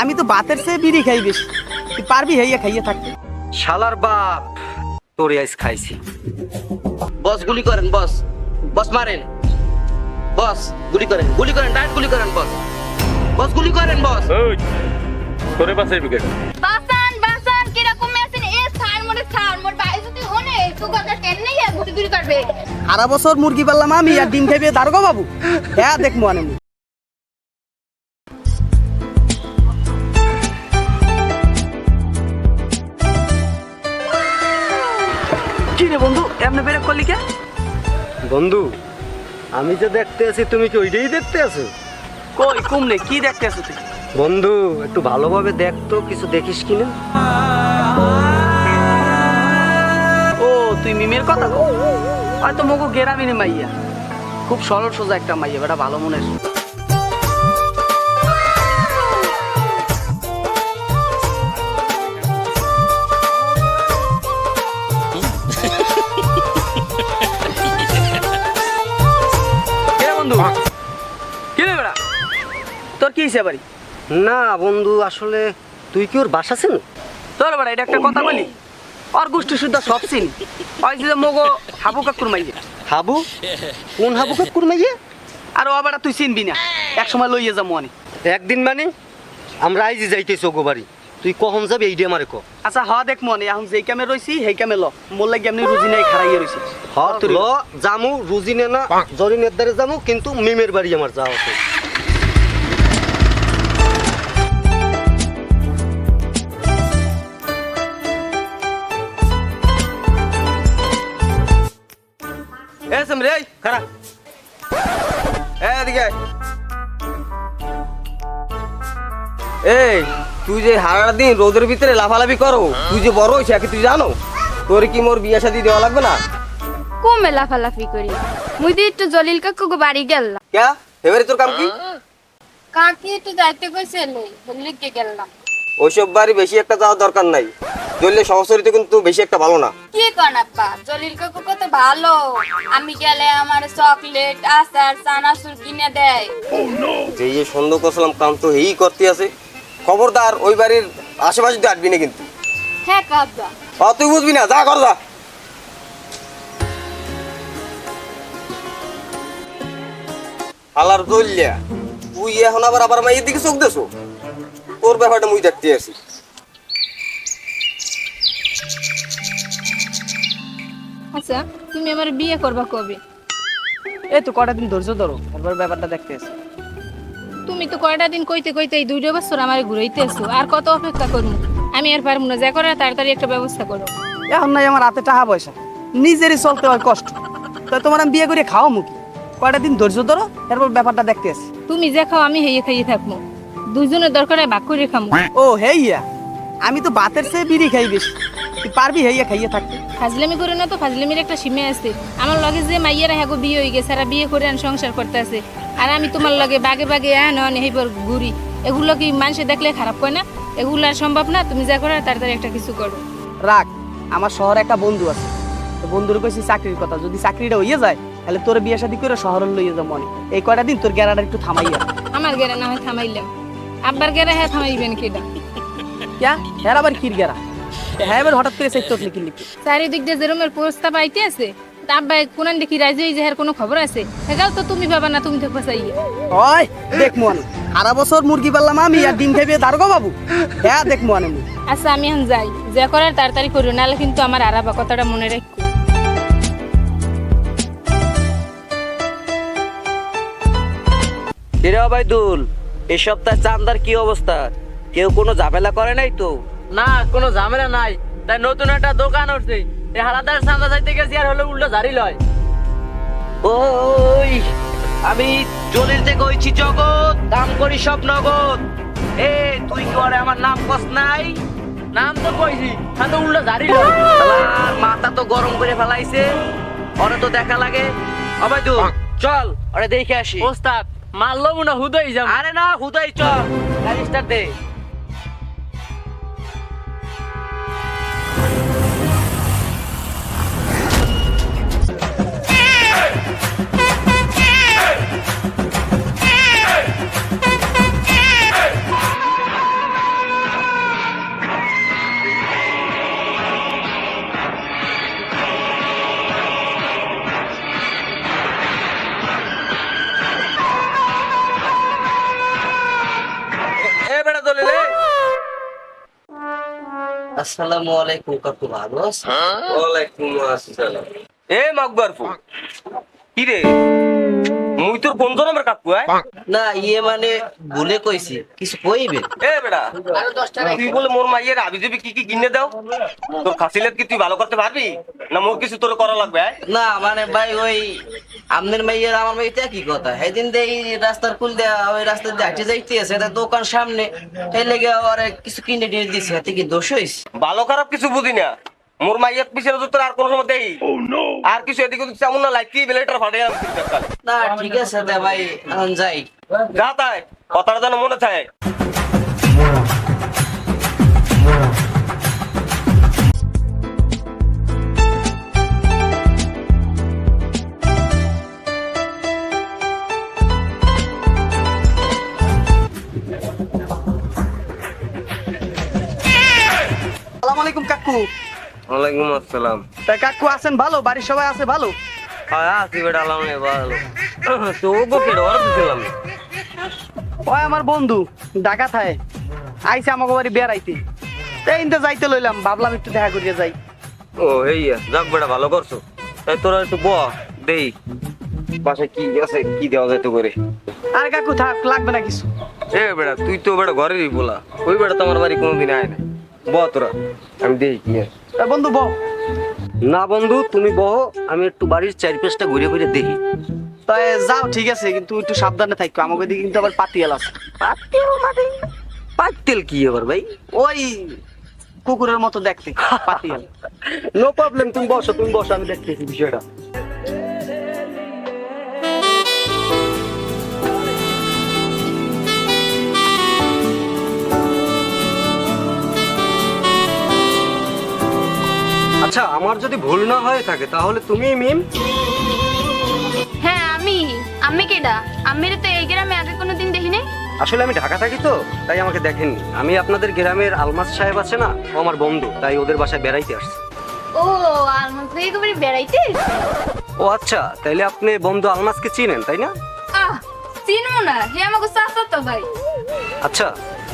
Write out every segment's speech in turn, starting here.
আমি তো বাতের চেয়ে বিড়ি খাই বেশি। তুই পারবি হেইয়া খাইয়ে থাকতে শালার বাপ তোর আইস খাইছি। বস গুলি করেন বস। বস মারেন। বস গুলি করেন গুলি করেন ডাইরেক্ট গুলি করেন বস। বস গুলি করেন বস। ওই তোরে বাসাই বিকেট বাসান বাসান কীরকম আছেন এ সার মোরে সার মোর ভাই যদি হনে তো কথা কেন নেই ঘুরি ঘুরি করবে? সারা বছর মুরগি পারলাম আমি আর ডিম খাইবে দারগো বাবু হ্যাঁ দেখব আনে রে বন্ধু এমনি বেরে করলি কে বন্ধু আমি যে দেখতে আছি তুমি কি ওইটাই দেখতে আছো? কই কুমনে কি দেখতে আছো তুই? বন্ধু একটু ভালোভাবে দেখ তো কিছু দেখিস কি না ও তুই মিমের কথা কো? হয়তো মগো গেরামিনে মাইয়া। খুব সরল সোজা একটা মাইয়া বেটা ভালো মনের। বন্ধু? কি রে বেটা তোর কি হিসেবে বাড়ি? না বন্ধু আসলে তুই কি ওর বাসা ছিল তোর বেটা এটা একটা কথা বলি। ওর গোষ্ঠী শুদ্ধ সব চিনি। ওই যে মগো হাবু কাকুর মাইয়া। হাবু? কোন হাবু কাপ কুরমাইয়ে আর ও বেটা তুই চিনবি না। এক সময় লইয়ে যা মনে একদিন মানে? আমরা আইজি যাইতেছি ওগো বাড়ি। তুই কখন যাবি এইটা আমারে ক? আচ্ছা হ দেখ মনে এখন যেই কামে রইছি সেই কামে ল। মোর লাগি এমনি রুজি নাই খারাইয়ে রইছি। হ ল জামু রুজিনে না জরিনের দ্বারে জামু কিন্তু মিমের বাড়ি আমার যাওয়া আছে এ সমরে এই এ এদিকে এই তুই যে হারা দিন রোদের ভিতরে লাফালাফি করো তুই যে বড় হয়েছে কি তুই জানো? তোর কি মোর বিয়ে শাদি দেওয়া লাগবে না? কমে লাফালাফি করি। মুই দি একটু জলিল কাকু বাড়ি গেলাম ক্যা? এবারে তোর কাম কি? কাকি একটু যাইতে কইছে লিখে গেলাম ওইসব বাড়ি বেশি একটা যাওয়ার দরকার নাই। জ্বললে সংসারিতে কিন্তু বেশি একটা ভালো না। কি কন আপ্পা জলিল কাকু কত ভালো। আমি গেলে আমার চকলেট আচার চানাচুর কিনে দেয়। যে যে সন্দেহ করছিলাম কাম তো এই করতে আছে। খবরদার ওই বাড়ির আশেপাশে তুই আটবি না কিন্তু। হ্যাঁ কাব্বা অ তুই বুঝবি না যা কর যা। হালার দলিয়া তুই এখন আবার আবার মাইয়ের দিকে চোখ দেছো তোর ব্যাপারটা মুই দেখতে আছি আচ্ছা তুমি আমার বিয়ে করবা কবে? এই তো কটা দিন ধৈর্য ধরো একবার ব্যাপারটা দেখতে এসে তুমি তো কয়টা দিন কইতে কইতে এই দুইটা বছর আমার ঘুরাইতে আসো আর কত অপেক্ষা করব? আমি আর পারব না যা করার তাড়াতাড়ি একটা ব্যবস্থা করো। এখন নাই আমার হাতে টাকা পয়সা নিজেরই চলতে হয় কষ্ট। তাই তোমার আমি বিয়ে করে খাও মুখি কয়টা দিন ধৈর্য ধরো এরপর ব্যাপারটা দেখতে আসি। তুমি যে খাও আমি হেয়ে খাইয়ে থাকব। দুজনের দরকার ভাগ করে খামো। ও হেইয়া। আমি তো বাতের চেয়ে বিড়ি খাই বেশি। তুই পারবি হেইয়া খাইয়ে থাকতে? ফাজলামি করে না তো ফাজলামির একটা সীমা আছে। আমার লগে যে মাইয়ারা হ্যাঁ বিয়ে হয়ে গেছে আর বিয়ে করে আন সংসার করতে আছে। আর আমি তোমার লগে বাগে বাগে আন অন হেইবার ঘুরি। এগুলো কি মানুষে দেখলে খারাপ কয় না? এগুলো আর সম্ভব না তুমি যা করার তাড়াতাড়ি একটা কিছু করো। রাখ আমার শহরে একটা বন্ধু আছে। তো বন্ধুর কইছি চাকরির কথা যদি চাকরিটা হইয়ে যায় তাহলে তোর বিয়ে শাদি করে শহরে লইয়ে যাও মনে এই কয়টা দিন তোর গেরাটা একটু থামাইয়া আমার গেরা না হয় থামাইলাম। আব্বার গেরা হ্যাঁ থামাইবেন কেডা? ক্যা? হ্যাঁ আবার কির গেরা? হ্যাঁ এবার হঠাৎ করে চাইতে লিখি লিখি চারিদিক দিয়ে যেরমের প্রস্তাব আইতে আছে তা আব্বাই কোনান দেখি রাজি হয়ে যাহার কোনো খবর আছে? হেগাও তো তুমি বাবা না তুমি থাকবা চাইয়ে ওই দেখ মনে সারা বছর মুরগি পারলাম আমি আর ডিম খাইবে দারগো বাবু। হ্যাঁ দেখ মনে মুই আচ্ছা আমি এখন যাই। যা করার তাড়াতাড়ি করিও নাহলে কিন্তু আমার আরাবা কথাটা মনে রাখো। কিরে বাইদুল এই সপ্তাহে চান্দার কি অবস্থা? কেউ কোনো ঝামেলা করে নাই তো? না কোনো ঝামেলা নাই। তাই নতুন একটা দোকান উঠছে। এই হালাদার সান্দা চাইতে গেছি আর হলো উল্টো ঝাড়ি লয়। ওই আমি জলিল থেকে হইছি জগৎ দাম করি সব নগদ। এ তুই কি ওরে আমার নাম কস নাই? নাম তো কইছি হ্যাঁ তো উল্টো ঝাড়ি লয়। মাথা তো গরম করে ফেলাইছে। ওরে তো দেখা লাগে। অবাইদুল চল ওরে দেখে আসি। ওস্তাদ মারলো মনে হুদই যাব। আরে না হুদাই চল। গাড়ি স্টার্ট দে আসসালামু আলাইকুম কাকু ভালো আছেন? ওয়ালাইকুম আসসালাম। এ মাকবার ফু কি রে? মুই তোর কোন জনমের না ইয়ে মানে ভুলে কইছি। কিছু কইবে? এ বেটা তুই বলে মোর মাইয়ের আবি যাবি কি কি কিনে দাও? তোর খাসিলেত কি তুই ভালো করতে পারবি? না মোর কিছু তোর করা লাগবে না মানে ভাই ওই আমনের মাইয়ের আমার মাইতে কি কথা? সেদিন দেই রাস্তার কুল দেয়া ওই রাস্তা দিয়ে হাঁটে যাইতে আছে দোকান সামনে। সেই লেগে আর কিছু কিনে টিনে দিছে হাতে কি দোষ হইছে? ভালো খারাপ কিছু বুঝি না। মোর মাইয়ের পিছনে তো তোর আর কোনো সময় দেই। আর কিছু এদিকে ওদিকে তেমন না লাইকি বেলেটার ফাটে না ঠিক আছে দে ভাই এখন যাই। যা তাই কথাটা যেন মনে থাকে। আসসালামু আলাইকুম কাকু। ওয়ালাইকুম আসসালাম। তা কাকু আছেন ভালো? বাড়ির সবাই আছে ভালো? হ্যাঁ আছি বেটা আলাম ভালো। তো ও গো কেডো আর বুঝলাম ওই আমার বন্ধু ঢাকা থায় আইসে আমাকে বাড়ি বেড়াইতে এই ইনতে যাইতে লইলাম ভাবলাম একটু দেখা করিয়ে যাই। ও এই যাক বেটা ভালো করছ। তাই তোরা একটু ব দেই। বাসায় কি আছে কি দেওয়া যেত করে। আর কাকু থাক লাগবে না কিছু। এ বেটা তুই তো বেটা ঘরেরই বলা। ওই বেটা তো আমার বাড়ি কোনোদিন আয় না। ব তোরা আমি দেই। কি বন্ধু বহ। না বন্ধু তুমি বহ আমি একটু বাড়ির চারিপাশটা ঘুরে ঘুরে দেখি। তাই যাও ঠিক আছে কিন্তু একটু সাবধানে থাকো আমাকে দিকে কিন্তু আবার পাতিয়াল আছে। পাইতেল কি আবার ভাই? ওই কুকুরের মতো দেখতে পাতিয়াল। নো প্রবলেম তুমি বসো তুমি বসো আমি দেখতেছি বিষয়টা। আচ্ছা আমার যদি ভুল না হয়ে থাকে তাহলে তুমি মিম? হ্যাঁ আমি। আমি কেডা? আমি তো এই গ্রামে আগে কোনোদিন দেখিনি। আসলে আমি ঢাকা থাকি তো তাই আমাকে দেখেননি। আমি আপনাদের গ্রামের আলমাস সাহেব আছে না ও আমার বন্ধু তাই ওদের বাসায় বেড়াইতে আসছি। ও আর মধ্যে একেবারে বেড়াইতে? ও আচ্ছা তাইলে আপনি বন্ধু আলমাসকে চিনেন তাই না? আহ চিনবো না হে আমাকে চাচা তো ভাই। আচ্ছা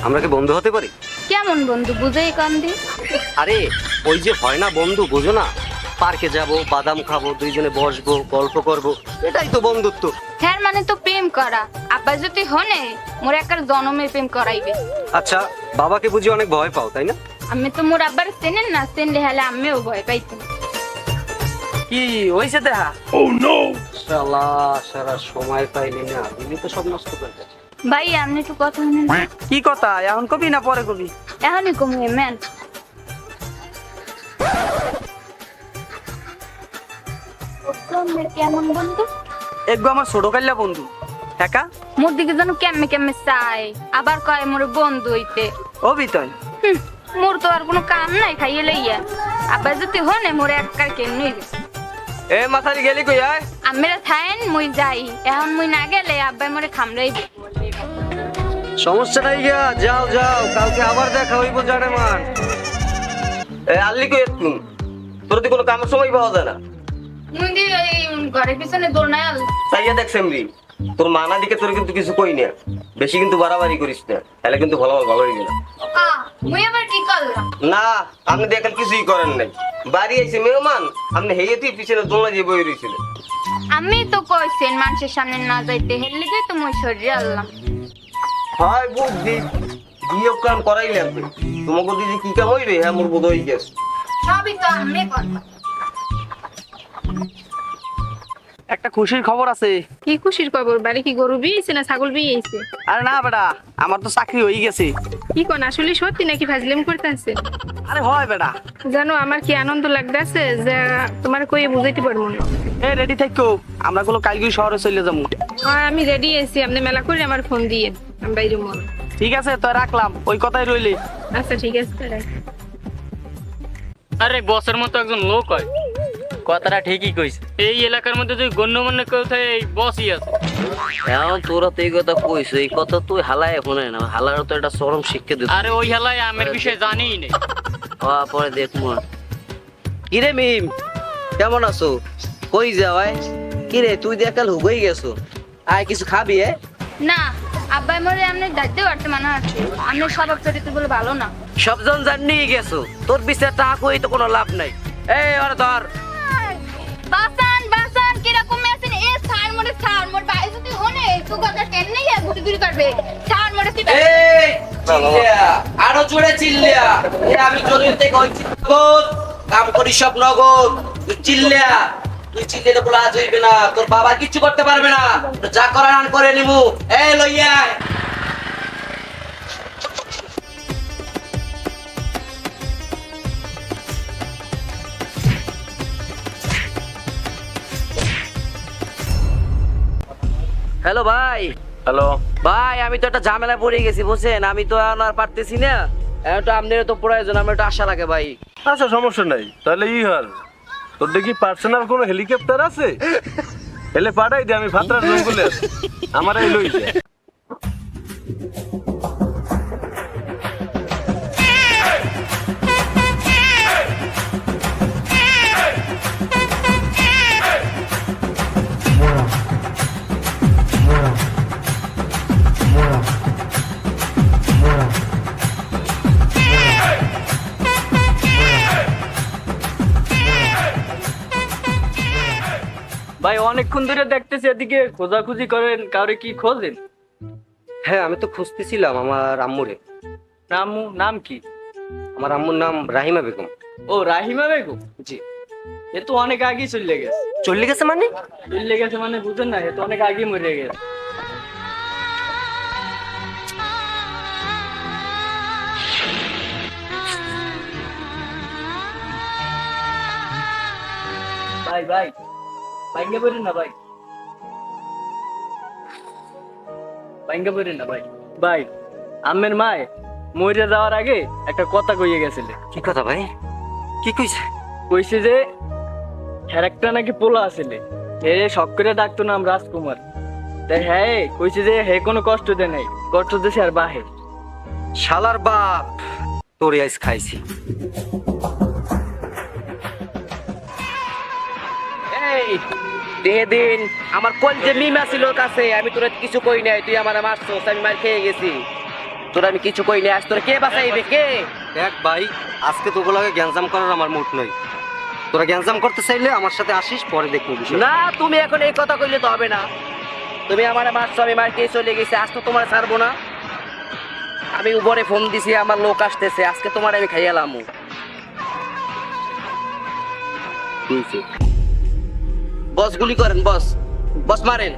আমরা কি বন্ধু হতে পারি? কেমন বন্ধু বুঝাই কান দি। আরে ওই যে হয় না বন্ধু বুঝো না? পার্কে যাব বাদাম খাব দুইজনে বসবো গল্প করব এটাই তো বন্ধুত্ব। হ্যাঁ মানে তো প্রেম করা। আব্বা যদি হনে মোর একার জনমে প্রেম করাইবে। আচ্ছা বাবাকে বুঝি অনেক ভয় পাও তাই না? আমি তো মোর আব্বার চেনেন না চেনলে হলে আমিও ভয় পাইতাম কি হইছে দেখা শালা সারা সময় পাইনি না দিদি তো সব নষ্ট করে। ভাই আপনি একটু কথা শুনেন। কি কথা? এখন কবি না পরে কবি? এখনই কমে ম্যান কেমন বন্ধু? একগো আমার ছোট কাল্লা বন্ধু। একা? মোর দিকে যেন কেমনে কেমনে চাই আবার কয় মোর বন্ধু হইতে। ও বিতয় মোর তো আর কোনো কাম নাই খাইয়ে লইয়া। আবার যদি হনে মোর কেন নইবে এ মাথারি গেলি কই আয়? আমরা থাইন মুই যাই। এখন মুই না গেলে আব্বাই মোরে খামড়াইবে। সমস্যা নাই গিয়া যাও যাও কালকে আবার দেখা হইব জানে মান। এ আল্লি কই তুই তোর কোনো কামের সময় পাওয়া যায় না। মুই দি এই ঘরের পিছনে দৌড় তাইয়া দেখ সেমরি তোর মানা দিকে তোর কিন্তু কিছু কই না। বেশি কিন্তু বাড়াবাড়ি করিস না তাহলে কিন্তু ভালো ভালো মুই আবার কি করলাম? না আপনি দেখেন কিছুই করেন নাই। বাড়ি আইছে মেহমান আপনি হেয়ে তুই পিছনে দোলনা দিয়ে বই রয়েছিল আমি তো কইছেন মানুষের সামনে না যাইতে হেললে যাই তো মুই আনলাম। হয় বুদ্ধি বিয়ে কাম করাইলেন। তোমাকে দিদি কি কাম হইবে হ্যাঁ মোর বোধ হয়ে গেছে সবই তো আমি করলাম। একটা খুশির খবর আছে। কি খুশির খবর? বাড়ি কি গরু বিয়েছে না ছাগল বিয়েছে? আরে না বেটা আমার তো চাকরি হয়ে গেছে। কি কোন আসলে সত্যি নাকি ফাজলিম করতেছে? আরে হয় বেটা। জানো আমার কি আনন্দ লাগতেছে যে তোমার কই বুঝাইতে পারব না। এ রেডি থাকো। আমরা গুলো কালকে শহরে চলে যাব। আর আমি রেডি আছি। আপনি মেলা করে আমার ফোন দিয়ে আমি বাইরে মন ঠিক আছে তো রাখলাম। ওই কথাই রইলি। আচ্ছা ঠিক আছে আরে বসের মতো একজন লোক হয়। কথাটা ঠিকই কইছে। এই এলাকার মধ্যে তুই গণ্যমান্য কেউ থাকে এই বসই আছে। এখন তোরা তো এই কথা কইছ এই কথা তুই হালায় ফোনে না হালার তো একটা চরম শিক্ষা দিত আরে ওই হেলায় আমের বিষয়ে জানিই নেই হওয়া পরে দেখব। কিরে মিম কেমন আছো? কই যাওয়াই কিরে তুই দেখাল হুগই গেছো। আয় কিছু খাবি এ? না আব্বাই মোরে আপনি দায়িত্ব করতে মানা আছে আপনার স্বভাব চরিত্র বলে ভালো না। সবজন জান নিয়ে গেছো। তোর বিচার টাকা কই তো কোনো লাভ নাই। এই ওরে ধর। বাসান বাসান এ ভাই যদি হনে তো কথা কেন ঘুরি ঘুরি করবে আরও জোরে চিল্লিয়া। এ আমি কাম করি সব নগদ। তুই চিল্লিয়া। তুই চিল্লিতে বলে আজ হইবে না। তোর বাবা কিচ্ছু করতে পারবে না। যা করার করে নিমু এই লইয়া। হ্যালো ভাই। হ্যালো ভাই আমি তো একটা ঝামেলা পড়ে গেছি বুঝছেন? আমি তো এখন আর পারতেছি না। তো আপনার তো প্রয়োজন আমার একটু আশা লাগে ভাই। আচ্ছা সমস্যা নাই। তাহলে ই হল তোর দেখি পার্সোনাল কোনো হেলিকপ্টার আছে? এলে পাঠাই দে আমি ভাতরার জঙ্গলে আমার এই লই অনেকক্ষণ ধরে দেখতেছি এদিকে খোঁজাখুঁজি করেন কাউরে কি খোঁজেন? হ্যাঁ আমি তো খুঁজতেছিলাম আমার আম্মুরে। নাম নাম কি? আমার আম্মুর নাম রাহিমা বেগম। ও রাহিমা বেগম? জি। এ তো অনেক আগেই চলে গেছে। চলে গেছে মানে? চলে গেছে মানে বুঝেন না এ তো অনেক আগে মরে গেছে। ভাই ভাই। ভাইঙ্গা পড়েন না ভাই ভাইঙ্গা পড়েন না ভাই ভাই আমের মায় মরে যাওয়ার আগে একটা কথা কইয়ে গেছিলে। কি কথা ভাই? কি কইছে? কইছে যে হ্যার একটা নাকি পোলা আসলে এ শখ করে ডাকতো নাম রাজকুমার। তাই হ্যাঁ কইছে যে হে কোনো কষ্ট দেয় নাই কষ্ট দিছে আর বাহে। শালার বাপ তোরে আইস খাইছি। দে দিন আমার কোন যে মিমা ছিল কাছে আমি তোরা কিছু কই নাই তুই আমার মারছস আমি মার খেয়ে গেছি। তোরা আমি কিছু কই নাই আজ তোরা কে বাঁচাইবে কে? দেখ ভাই আজকে তোগুলোকে গ্যাঞ্জাম করার আমার মুড নই। তোরা গ্যাঞ্জাম করতে চাইলে আমার সাথে আসিস পরে দেখব বিষয় না তুমি এখন এই কথা কইলে তো হবে না। তুমি আমার মারছো আমি মার খেয়ে চলে গেছি আজ তো তোমার ছাড়বো না। আমি উপরে ফোন দিছি আমার লোক আসতেছে আজকে তোমার আমি খাইয়ালাম বস গুলি করেন বস। বস মারেন।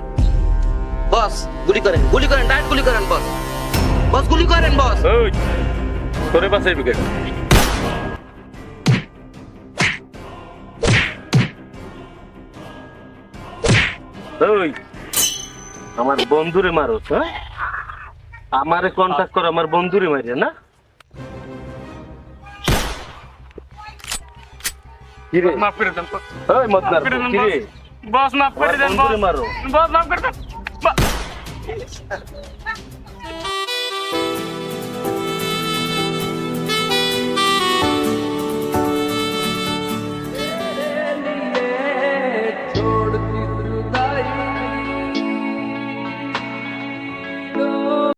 বস গুলি করেন গুলি করেন ডাইরেক্ট গুলি করেন বস। বস গুলি করেন বস। ওই তোরে বাঁচাইবি কেন ওই আমার বন্ধুরে মারো হ্যাঁ আমারে কন্টাক্ট কর আমার বন্ধুরে মারিয়া না? কিরে? মাফ করে দেন তো ওই মদনার কিরে বস মাফ করে দেন বস। মাফ করে দেন।